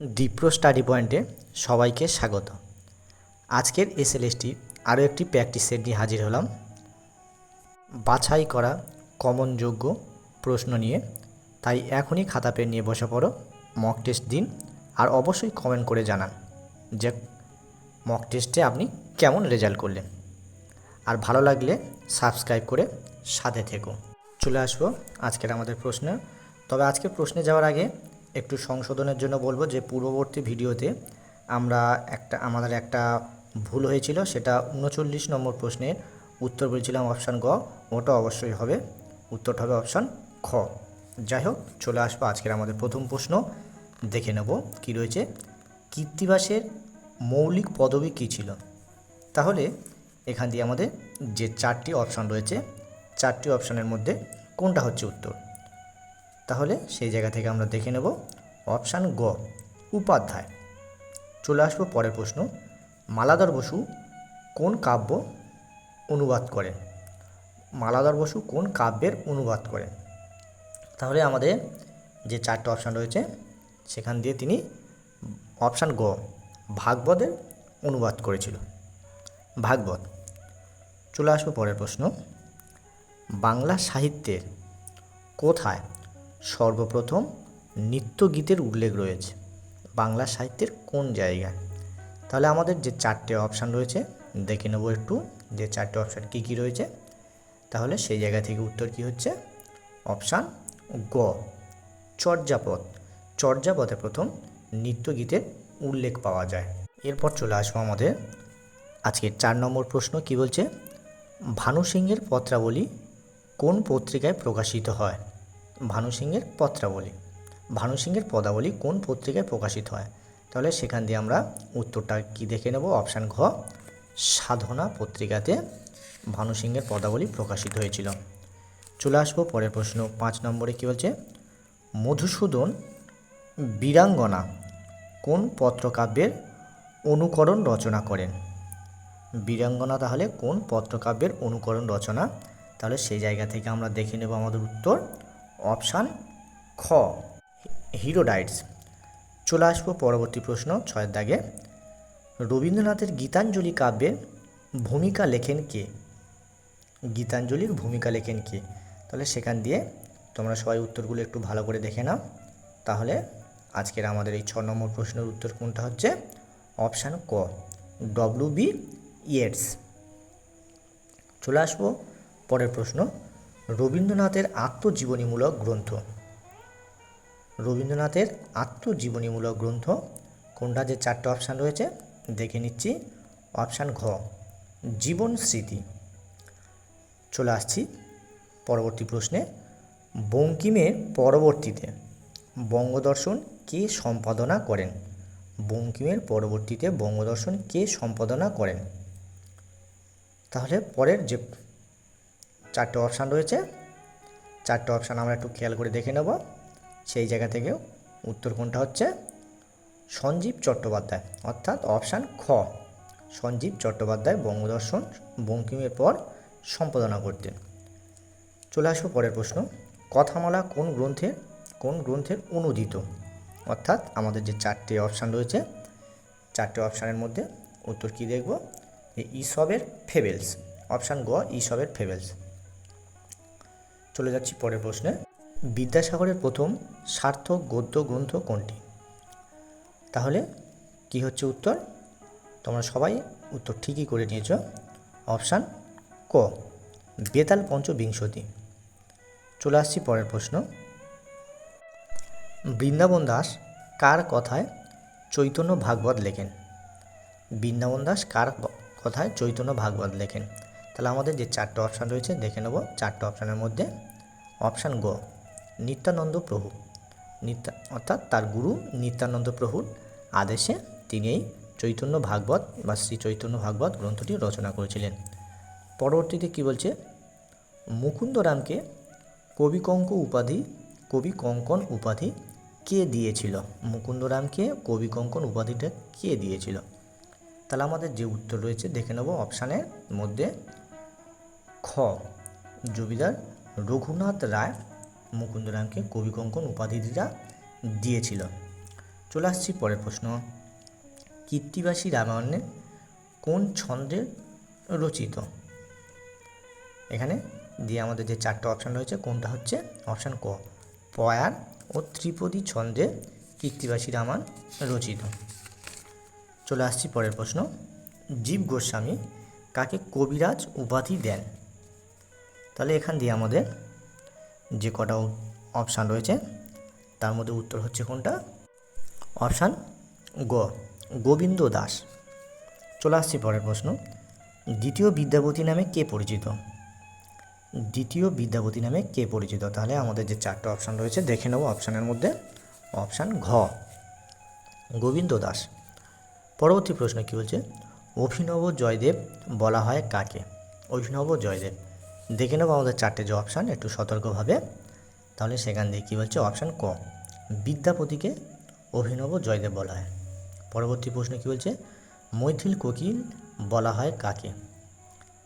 ডিপ্রো study পয়েন্টে সবাইকে স্বাগত। আজকের এসএলএসটি আরও একটি প্র্যাকটিস সেট নিয়ে হাজির হলাম। বাছাই করা কমন যোগ্য প্রশ্ন নিয়ে। তাই এখনই খাতা পেন নিয়ে বসে পড়ো মক টেস্ট দিন, আর অবশ্যই কমেন্ট করে জানান যে মক টেস্টে আপনি কেমন রেজাল্ট করলেন। আর ভালো লাগলে সাবস্ক্রাইব করে সাথে থেকো। চলে আসব আজকের আমাদের প্রশ্ন। তবে আজকের প্রশ্নে যাওয়ার আগে একটু সংশোধনের জন্য বলব যে পূর্ববর্তী ভিডিওতে আমরা একটা, আমাদের একটা ভুল হয়েছিল, সেটা উনচল্লিশ নম্বর প্রশ্নের উত্তর বলেছিলাম অপশান গ, ওটা অবশ্যই হবে। উত্তরটা হবে অপশান খ। যাই হোক, চলে আসব আজকের আমাদের প্রথম প্রশ্ন। দেখে নেব কি রয়েছে। কীর্তিবাসের মৌলিক পদবী কী ছিল? তাহলে এখান দিয়ে আমাদের যে চারটি অপশান রয়েছে, চারটি অপশানের মধ্যে কোনটা হচ্ছে উত্তর? তাহলে সেই জায়গা থেকে আমরা দেখে নেব অপশান গ, উপাধ্যায়। চলে আসব পরের প্রশ্ন, মালাদার বসু কোন কাব্য অনুবাদ করেন মালাদার বসু কোন কাব্যের অনুবাদ করেন তাহলে আমাদের যে চারটে অপশান রয়েছে, সেখান দিয়ে তিনি অপশান গ, ভাগবতের অনুবাদ করেছিল। ভাগবত। চলে আসব পরের প্রশ্ন, বাংলা সাহিত্যের কোথায় সর্বপ্রথম নৃত্যগীতের উল্লেখ রয়েছে বাংলা সাহিত্যের কোন জায়গায়। তাহলে আমাদের যে চারটে অপশান রয়েছে, দেখে নেব একটু যে চারটে অপশান কী কী রয়েছে। তাহলে সেই জায়গা থেকে উত্তর কী হচ্ছে? অপশান গ, চর্যাপদ। চর্যাপদে প্রথম নৃত্যগীতের উল্লেখ পাওয়া যায়। এরপর চলে আসব আমাদের আজকের চার নম্বর প্রশ্ন কি বলছে? ভানু সিংহের পত্রাবলী কোন পত্রিকায় প্রকাশিত হয়? ভানু সিংহের পত্রাবলী। ভানু সিংহের পদাবলী কোন পত্রিকায় প্রকাশিত হয়? তাহলে সেখান দিয়ে আমরা উত্তরটা কি দেখে নেব? অপশান ঘ, সাধনা পত্রিকাতে ভানু সিংহের পদাবলী প্রকাশিত হয়েছিল। চলে আসব পরের প্রশ্ন, পাঁচ নম্বরে কী বলছে? মধুসূদন বীরাঙ্গনা কোন পত্রকাব্যের অনুকরণ রচনা করেন? বীরাঙ্গনা তাহলে কোন পত্রকাব্যের অনুকরণ রচনা? তাহলে সেই জায়গা থেকে আমরা দেখে নেব আমাদের উত্তর। অপশান খ, হিরোডাইটস। চলে আসব পরবর্তী প্রশ্ন ছয়ের দাগে। রবীন্দ্রনাথের গীতাঞ্জলি কাব্যের ভূমিকা লেখেন কে? গীতাঞ্জলির ভূমিকা লেখেন কে? তাহলে সেখান দিয়ে তোমরা সবাই উত্তরগুলো একটু ভালো করে দেখে নাও। তাহলে আজকের আমাদের এই ছ নম্বর প্রশ্নের উত্তর কোনটা হচ্ছে? অপশান ক, ডব্লিউ বি ইয়েটস চলে আসব পরের প্রশ্ন। রবীন্দ্রনাথের আত্মজীবনীমূলক গ্রন্থ। রবীন্দ্রনাথের আত্মজীবনীমূলক গ্রন্থ। কোনটা? যে চারটে অপশান রয়েছে, দেখে নিচ্ছি। অপশান ঘ, জীবন স্মৃতি। চলে আসছি পরবর্তী প্রশ্নে। বঙ্কিমের পরবর্তীতে বঙ্গদর্শন কে সম্পাদনা করেন? বঙ্কিমের পরবর্তীতে বঙ্গদর্শন কে সম্পাদনা করেন? তাহলে পরের যে চারটে অপশান রয়েছে। চারটে অপশান আমরা একটু খেয়াল করে দেখে নেব। সেই জায়গা থেকেও উত্তর কোনটা হচ্ছে? সঞ্জীব চট্টোপাধ্যায়, অর্থাৎ অপশান খ। সঞ্জীব চট্টোপাধ্যায় বঙ্গদর্শন, বঙ্কিমের পর সম্পাদনা করতেন। চলে আসব পরের প্রশ্ন। কথামালা কোন গ্রন্থের কোন গ্রন্থের অনুদিত? অর্থাৎ আমাদের যে চারটে অপশান রয়েছে, চারটে অপশানের মধ্যে উত্তর কী দেখব? ইসবের ফেবেলস অপশান গ ইসবের ফেবেলস চলে যাচ্ছি পরের প্রশ্নে। বিদ্যাসাগরের প্রথম সার্থক গদ্য গ্রন্থ কোনটি? তাহলে কি হচ্ছে উত্তর? তোমরা সবাই উত্তর ঠিকই করে নিয়েছ। অপশান ক, বেতাল পঞ্চবিংশতি। চলে আসছি পরের প্রশ্ন। বৃন্দাবন দাস কার কথায় চৈতন্য ভাগবত লেখেন? বৃন্দাবন দাস কার কথায় চৈতন্য ভাগবত লেখেন? তাহলে আমাদের যে চারটে অপশান রয়েছে, দেখে নেব চারটে অপশানের মধ্যে। অপশান গ, নিত্যানন্দ প্রভু। নিত্যা, অর্থাৎ তার গুরু নিত্যানন্দ প্রভুর আদেশে তিনি এই চৈতন্য ভাগবত বা শ্রী চৈতন্য ভাগবত গ্রন্থটি রচনা করেছিলেন। পরবর্তীতে কি বলছে? মুকুন্দরামকে কবিকঙ্ক উপাধি, কবি কঙ্কন উপাধি কে দিয়েছিল? মুকুন্দরামকে কবি কঙ্কন উপাধিটা কে দিয়েছিল? তাহলে আমাদের যে উত্তর রয়েছে, দেখে নেব অপশানের মধ্যে খ, জমিদার রঘুনাথ রায় মুকুন্দরামকে কবি কঙ্কন উপাধিটা দিয়েছিল। চলে আসছি পরের প্রশ্ন। কীর্তিবাসী রামায়ণে কোন ছন্দে রচিত? এখানে দিয়ে আমাদের যে চারটে অপশান রয়েছে, কোনটা হচ্ছে অপশান ক, পয়ার ও ত্রিপদী ছন্দে কীর্তিবাসী রামায়ণ রচিত। চলে আসছি পরের প্রশ্ন। জীব গোস্বামী কাকে কবিরাজ উপাধি দেন? তাহলে এখান দিয়ে আমাদের যে কটা অপশান রয়েছে, তার মধ্যে উত্তর হচ্ছে কোনটা? অপশান গ, গোবিন্দ দাস। চলে আসছি পরের প্রশ্ন। দ্বিতীয় বিদ্যাপতি নামে কে পরিচিত? দ্বিতীয় বিদ্যাপতি নামে কে পরিচিত? তাহলে আমাদের যে চারটে অপশান রয়েছে, দেখে নেব অপশানের মধ্যে। অপশান ঘ, গোবিন্দ দাস। পরবর্তী প্রশ্ন কী বলছে? অভিনব জয়দেব বলা হয় কাকে? অভিনব জয়দেব। দেখে নেব আমাদের চারটে যে অপশান একটু সতর্কভাবে। তাহলে সেখান দিয়ে কী বলছে? অপশান ক। বিদ্যাপতিকে অভিনব জয়দেব বলা হয়। পরবর্তী প্রশ্ন কী বলছে? মৈথিল কোকিল বলা হয় কাকে?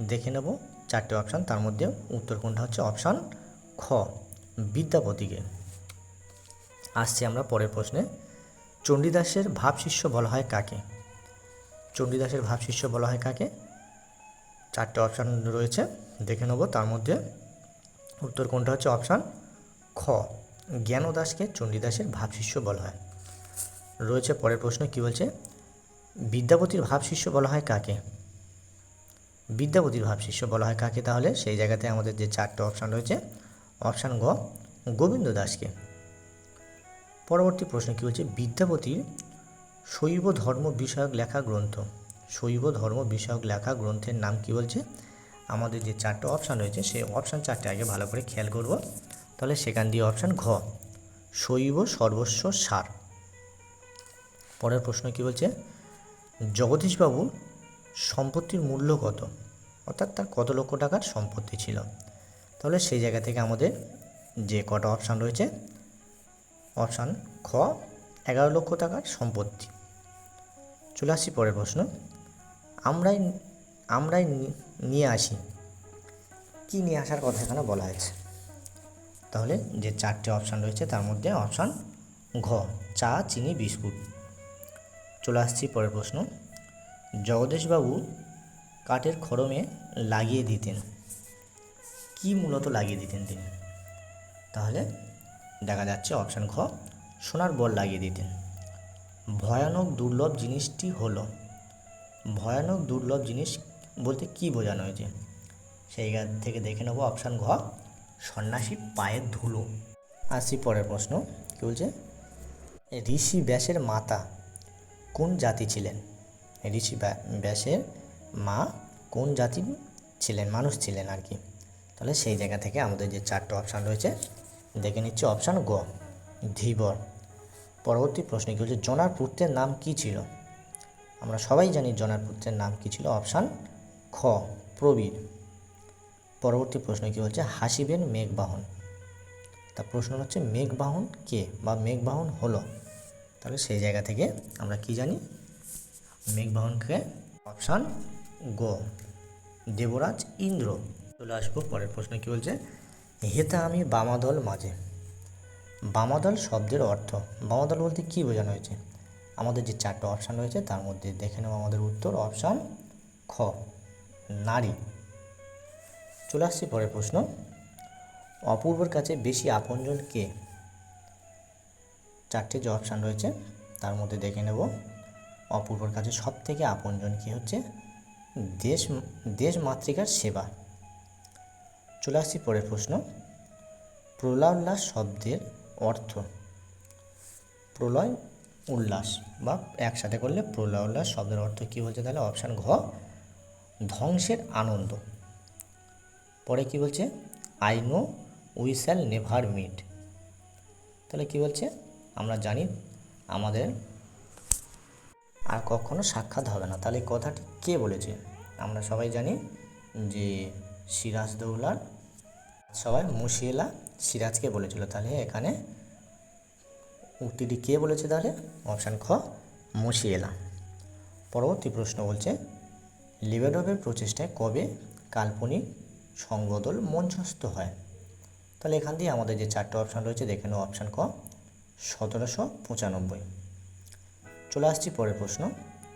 দেখে নেব চারটে অপশান তার মধ্যে উত্তর কোনটা হচ্ছে? অপশান খ, বিদ্যাপতিকে। আসছি আমরা পরের প্রশ্নে। চণ্ডীদাসের ভাবশিষ্য বলা হয় কাকে? চণ্ডীদাসের ভাবশিষ্য বলা হয় কাকে? চারটে অপশান রয়েছে। দেখে নেব, তার মধ্যে উত্তর কোনটা হচ্ছে অপশান খ। জ্ঞানদাসকে চণ্ডীদাসের ভাবশিষ্য বলা হয়। রয়েছে পরের প্রশ্ন, কি বলছে? বিদ্যাপতির ভাবশিষ্য বলা হয় কাকে? বিদ্যাপতির ভাবশিষ্য বলা হয় কাকে তাহলে? সেই জায়গাতে আমাদের যে চারটে অপশান রয়েছে অপশান গ গোবিন্দ দাসকে পরবর্তী প্রশ্ন, কী বলছে? বিদ্যাপতির শৈব ধর্ম বিষয়ক লেখা গ্রন্থ। শৈব ধর্ম বিষয়ক লেখা গ্রন্থের নাম কি বলছে? আমাদের যে চারটে অপশান রয়েছে, সেই অপশান চারটে আগে ভালো করে খেয়াল করব। তাহলে সেখান দিয়ে অপশান ঘ, শৈব সর্বস্ব সার। পরের প্রশ্ন কি বলছে? জগদীশবাবু সম্পত্তির মূল্য কত? অর্থাৎ তার কত লক্ষ টাকার সম্পত্তি ছিল? তাহলে সেই জায়গা থেকে আমাদের যে কটা অপশান রয়েছে অপশান খ, এগারো লক্ষ টাকার সম্পত্তি। চলে আসছি পরের প্রশ্ন। আমরাই আমরাই নিয়ে আসি। কি নিয়ে আসার কথা এখানে বলা হয়েছে? তাহলে যে চারটে অপশান রয়েছে, তার মধ্যে অপশান ঘ, চা, চিনি, বিস্কুট। চলে আসছি পরের প্রশ্ন। জগদীশবাবু কাঠের খড়মে লাগিয়ে দিতেন। কি মূলত লাগিয়ে দিতেন তিনি? তাহলে দেখা যাচ্ছে অপশান ঘ, সোনার বল লাগিয়ে দিতেন। ভয়ানক দুর্লভ জিনিসটি হলো, ভয়ানক দুর্লভ জিনিস বলতে কি বোঝানো হয়েছে? সেই গা থেকে দেখে নেব অপশান ঘ, সন্ন্যাসী পায়ের ধুলো। আসি পরের প্রশ্ন, কী বলছে? ঋষি ব্যাসের মাতা কোন জাতি ছিলেন? ঋষি ব্যা- ব্যাসের মা কোন জাতির ছিলেন? মানুষ ছিলেন আর কি। তাহলে সেই জায়গা থেকে আমাদের যে চারটে অপশান রয়েছে, দেখে নিচ্ছি অপশান গ ধীবর। পরবর্তী প্রশ্ন কী হচ্ছে জনার পুত্রের নাম কি ছিল? আমরা সবাই জানি জনার পুত্রের নাম কি ছিল অপশান খ, প্রবীর। পরবর্তী প্রশ্ন কী হচ্ছে হাসিবেন মেঘবাহন। তা প্রশ্ন হচ্ছে, মেঘবাহন কে বা মেঘবাহন হলো? তাহলে সেই জায়গা থেকে আমরা কি জানি? মেঘবাহনকে অপশান গ, দেবরাজ ইন্দ্র। চলে আসব পরের প্রশ্ন কী বলছে? হেতা আমি বামাদল মাঝে। বামাদল শব্দের অর্থ। বামাদল বলতে কী বোঝানো হয়েছে? আমাদের যে চারটে অপশান রয়েছে, তার মধ্যে দেখে নেব আমাদের উত্তর। অপশান খ। নারী। চলে আসছি পরের প্রশ্ন। অপূর্বর কাছে বেশি আপনজন কে? চারটে যে অপশান রয়েছে, তার মধ্যে দেখে নেব। অপূর্বর কাছে সব থেকে আপনজন কি হচ্ছে? দেশ দেশ মাতৃকার সেবা। চলে আসছি পরের প্রশ্ন। প্রলয়োল্লাস শব্দের অর্থ? প্রলয় উল্লাস বা একসাথে করলে প্রলয় উল্লাস শব্দের অর্থ কী বলছে তাহলে? অপশান ঘ ধ্বংসের আনন্দ। পরে কি বলছে? I know we shall never meet তাহলে কি বলছে? আমরা জানি আমাদের আর কখনো সাক্ষাৎ হবে না। তাহলে কথাটি কে বলেছে? আমরা সবাই জানি যে সিরাজদৌলার সবাই মুশিয়েলা সিরাজকে বলেছিল। তাহলে এখানে উক্তিটি কে বলেছে তাহলে? অপশান খ, মুশিয়েলা। পরবর্তী প্রশ্ন বলছে লিবেডভের প্রচেষ্টায় কবে কাল্পনিক সংবদল মঞ্চস্থ হয়? তাহলে এখান দিয়ে আমাদের যে চারটে অপশান রয়েছে, দেখে নেব অপশান ক, সতেরোশো পঁচানব্বই। চলে আসছি পরের প্রশ্ন।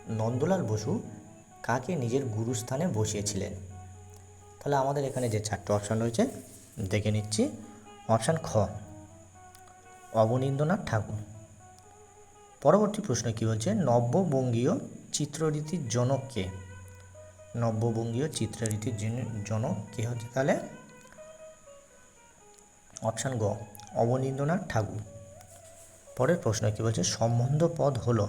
নন্দলাল বসু কাকে নিজের গুরুস্থানে বসিয়েছিলেন? তাহলে আমাদের এখানে যে চারটে অপশান রয়েছে, দেখে নিচ্ছি। অপশান খ, অবনীন্দ্রনাথ ঠাকুর। পরবর্তী প্রশ্ন কী বলছে? নব্যবঙ্গীয় চিত্ররীতির জনক কে? নব্যবঙ্গীয় চিত্রারীতির জন- জনক কে হচ্ছে তাহলে? অপশান গ, অবনীন্দ্রনাথ ঠাকুর। পরের প্রশ্ন কী বলছে? সম্বন্ধ পদ হলো।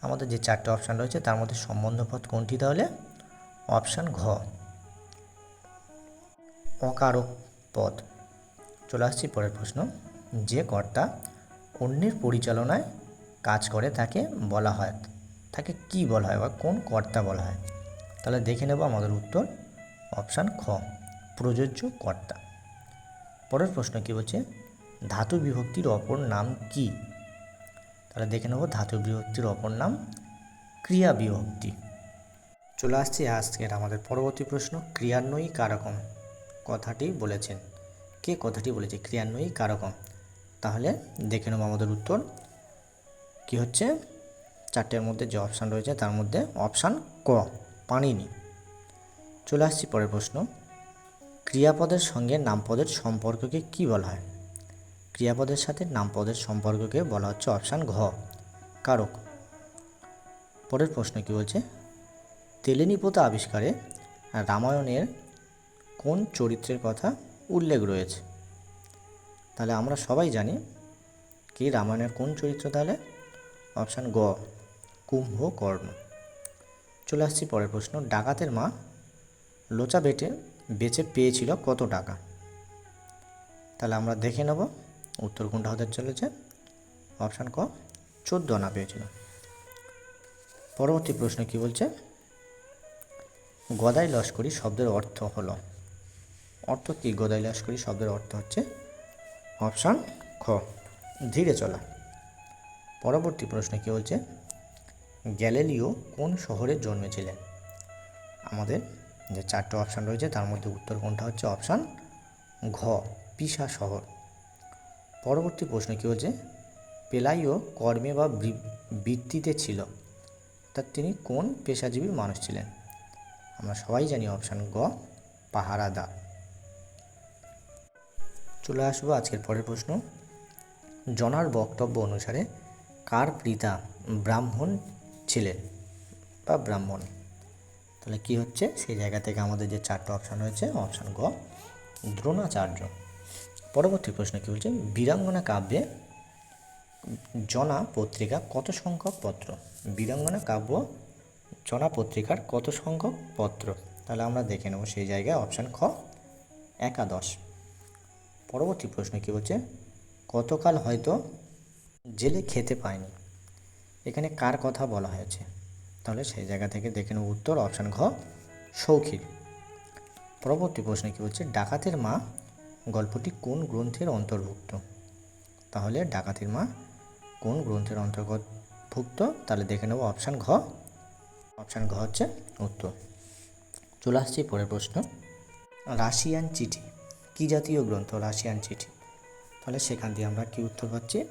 আমাদের যে চারটে অপশান রয়েছে, তার মধ্যে সম্বন্ধ পদ কোনটি তাহলে? অপশান ঘ, অকারক পদ। চলে আসছি পরের প্রশ্ন। যে কর্তা অন্যের পরিচালনায় কাজ করে, তাকে বলা হয়। তাকে কি বলা হয় বা কোন কর্তা বলা হয়? তাহলে দেখে নেব আমাদের উত্তর অপশান খ, প্রযোজ্য কর্তা। পরের প্রশ্ন কী বলছে? ধাতু বিভক্তির অপর নাম কি? তাহলে দেখে নেব ধাতু বিভক্তির অপর নাম ক্রিয়া বিভক্তি। চলে আসছে আজকের আমাদের পরবর্তী প্রশ্ন, ক্রিয়ান্বয়ী কারকম। কথাটি বলেছেন। কে কথাটি বলেছে? ক্রিয়ান্বয়ী কারকম। তাহলে দেখে নেব আমাদের উত্তর। কি হচ্ছে? চারটের মধ্যে যে অপশান রয়েছে, তার মধ্যে অপশান ক। পানিনি। চলে আসছি পরের প্রশ্ন। ক্রিয়াপদের সঙ্গে নামপদের সম্পর্ককে কি বলা হয়? ক্রিয়াপদের সাথে নামপদের সম্পর্ককে বলা হচ্ছে অপশান ঘ। কারক। পরের প্রশ্ন কি বলছে? তেলেনিপোতা আবিষ্কারে রামায়ণের কোন চরিত্রের কথা উল্লেখ রয়েছে? তাহলে আমরা সবাই জানি কি রামায়ণের কোন চরিত্র তাহলে? অপশান গ কুম্ভকর্ণ চলে আসছি পরের প্রশ্ন। ডাকাতের মা লোচা বেটে, বেচে পেয়েছিল কত টাকা? তাহলে আমরা দেখে নেব, উত্তর কোনটা হতে চলেছে। অপশান ক, চোদ্দ আনা পেয়েছিল। পরবর্তী প্রশ্ন কি বলছে? গদাই লস্করি শব্দের অর্থ হলো। অর্থ কি গদাই লস্করি শব্দের অর্থ হচ্ছে? অপশান খ, ধীরে চলা। পরবর্তী প্রশ্ন কি বলছে? গ্যালিলিও কোন শহরে জন্মেছিলেন? আমাদের যে চারটে অপশান রয়েছে, তার মধ্যে উত্তর কোনটা হচ্ছে অপশান ঘ, পিসা শহর। পরবর্তী প্রশ্ন কী হচ্ছে পেলাইও কর্মে বা বৃত্তিতে ছিল। তা তিনি কোন পেশাজীবী মানুষ ছিলেন? আমরা সবাই জানি অপশান গ পাহারাদার চলে আসব আজকের পরের প্রশ্ন। জনার বক্তব্য অনুসারে কার পিতা ব্রাহ্মণ ছিলেন বা ব্রাহ্মণ। তাহলে কি হচ্ছে? সেই জায়গা থেকে আমাদের যে চারটে অপশান রয়েছে অপশান গ, দ্রোণাচার্য। পরবর্তী প্রশ্ন কী বলছে? বীরাঙ্গনা কাব্যে জনা পত্রিকা কত সংখ্যক পত্র? বীরাঙ্গনা কাব্য জনা পত্রিকার কত সংখ্যক পত্র? তাহলে আমরা দেখে নেব সেই জায়গায় অপশান খ, একাদশ। পরবর্তী প্রশ্ন কী বলছে? গতকাল হয়তো জেলে খেতে পায়নি? এখানে কার কথা বলা হয়েছে? তাহলে সেই জায়গা থেকে দেখে নেব উত্তর, অপশান ঘ সৌখির পরবর্তী প্রশ্ন কী বলছে? ডাকাতের মা গল্পটি কোন গ্রন্থের অন্তর্ভুক্ত? তাহলে ডাকাতের মা কোন গ্রন্থের অন্তর্ভুক্ত তাহলে দেখে নেব অপশান ঘ। অপশান ঘ হচ্ছে উত্তর। চলে আসছি পরের প্রশ্ন। রাশিয়ান চিঠি। কী জাতীয় গ্রন্থ রাশিয়ান চিঠি? তাহলে সেখান দিয়ে আমরা কি উত্তর পাচ্ছি?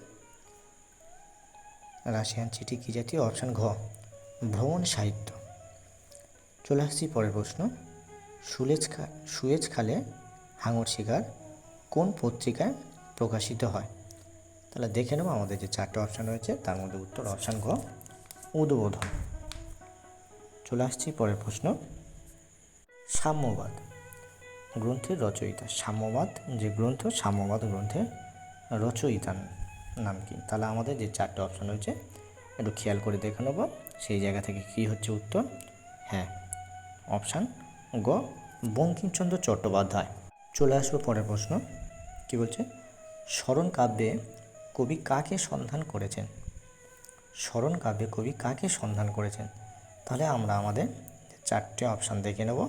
রাশিয়ান চিঠি কী জাতীয় অপশান? ঘ, ভ্রমণ সাহিত্য। চলে আসছি পরের প্রশ্ন। সুলেজ খা, সুয়েজ খালে হাঙর শিকার কোন পত্রিকায় প্রকাশিত হয়? তাহলে দেখে নেব, আমাদের যে চারটে অপশান রয়েছে, তার মধ্যে উত্তর অপশান ঘ, উদ্বোধন। চলে আসছি পরের প্রশ্ন। সাম্যবাদ। গ্রন্থের রচয়িতা। সাম্যবাদ যে গ্রন্থ, সাম্যবাদ গ্রন্থের রচয়িতার নাম কি তাহলে আমাদের যে চারটে অপশান রয়েছে, একটু খেয়াল করে দেখে নেব সেই জায়গা থেকে কী হচ্ছে উত্তর। হ্যাঁ অপশান গ, বঙ্কিমচন্দ্র চট্টোপাধ্যায়। চলে আসব পরের প্রশ্ন। কি বলছে? স্মরণ কাব্যে কবি কাকে সন্ধান করেছেন? স্মরণ কাব্যে কবি কাকে সন্ধান করেছেন? তাহলে আমরা আমাদের চারটে অপশান দেখে নেব।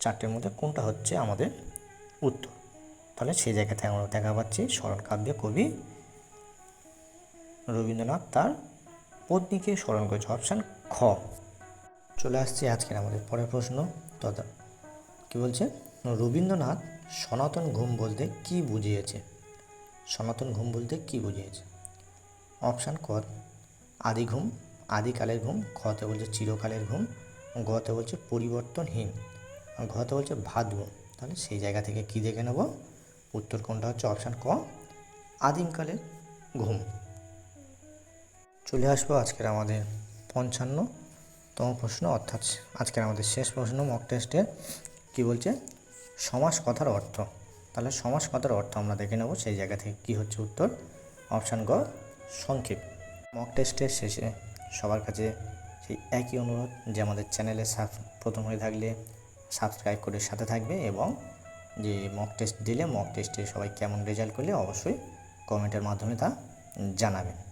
চারটের মধ্যে কোনটা হচ্ছে আমাদের উত্তর? তাহলে সেই জায়গা থেকে আমরা দেখা পাচ্ছি স্মরণ কাব্যে কবি রবীন্দ্রনাথ তার পত্নীকে স্মরণ করেছে, অপশান খ। চলে আসছে আজকের আমাদের পরের প্রশ্ন। তথা কী বলছে? রবীন্দ্রনাথ সনাতন ঘুম বলতে কি বুঝিয়েছে? সনাতন ঘুম বলতে কি বুঝিয়েছে? অপশান ক, আদি ঘুম, আদিকালের ঘুম খতে বলছে চিরকালের ঘুম গতে বলছে পরিবর্তনহীন ঘতে বলছে ভাত ঘুম তাহলে সেই জায়গা থেকে কী দেখে নেব? উত্তর কোনটা হচ্ছে? অপশান ক, আদিমকালের ঘুম। চলে আসব আজকের আমাদের পঞ্চান্নতম প্রশ্ন, অর্থাৎ আজকের আমাদের শেষ প্রশ্ন মক টেস্টে কী বলছে? সমাস কথার অর্থ। তাহলে সমাস কথার অর্থ আমরা দেখে নেব সেই জায়গা থেকে কী হচ্ছে উত্তর। অপশান গ, সংক্ষেপ। মক টেস্টের শেষে সবার কাছে সেই একই অনুরোধ যে আমাদের চ্যানেলে সাব, প্রথম হয়ে থাকলে সাবস্ক্রাইব করে সাথে থাকবে এবং যে মক টেস্ট দিলে মক টেস্টে সবাই কেমন রেজাল্ট করলে অবশ্যই কমেন্টের মাধ্যমে তা জানাবেন।